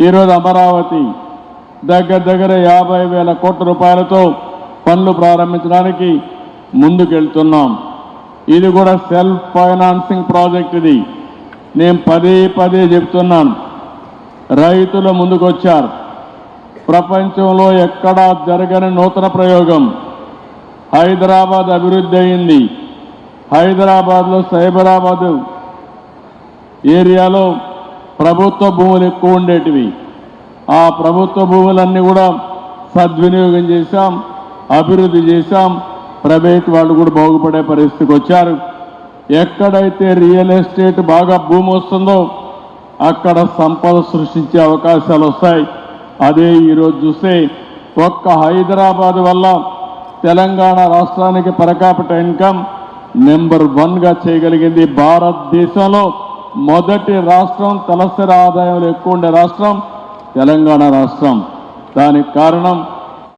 ఈరోజు అమరావతి దగ్గర దగ్గర యాభై వేల కోట్ల రూపాయలతో పనులు ప్రారంభించడానికి ముందుకెళ్తున్నాం. ఇది కూడా సెల్ఫ్ ఫైనాన్సింగ్ ప్రాజెక్ట్ ఇది. నేను పదే పదే చెప్తున్నాను. రైతులు ముందుకొచ్చారు. ప్రపంచంలో ఎక్కడా జరగని నూతన ప్రయోగం. హైదరాబాద్ అభివృద్ధి అయింది. హైదరాబాద్లో సైబరాబాద్ ఏరియాలో ప్రభుత్వ భూములు ఎక్కువ ఉండేటివి. ఆ ప్రభుత్వ భూములన్నీ కూడా సద్వినియోగం చేశాం అభివృద్ధి చేశాం. ప్రైవేట్ వాళ్ళు కూడా బాగుపడే పరిస్థితికి వచ్చారు. ఎక్కడైతే రియల్ ఎస్టేట్ బాగా భూమి వస్తుందో అక్కడ సంపద సృష్టించే అవకాశాలు వస్తాయి. అదే ఈరోజు చూస్తే ఒక్క హైదరాబాద్ వల్ల తెలంగాణ రాష్ట్రానికి పరకాపిట ఇన్కమ్ నెంబర్ వన్గా చేయగలిగింది భారతదేశంలో. మొదటి రాష్ట్రం తలసరి ఆదాయంలో ఎక్కువ ఉండే రాష్ట్రం తెలంగాణ రాష్ట్రం. దానికి కారణం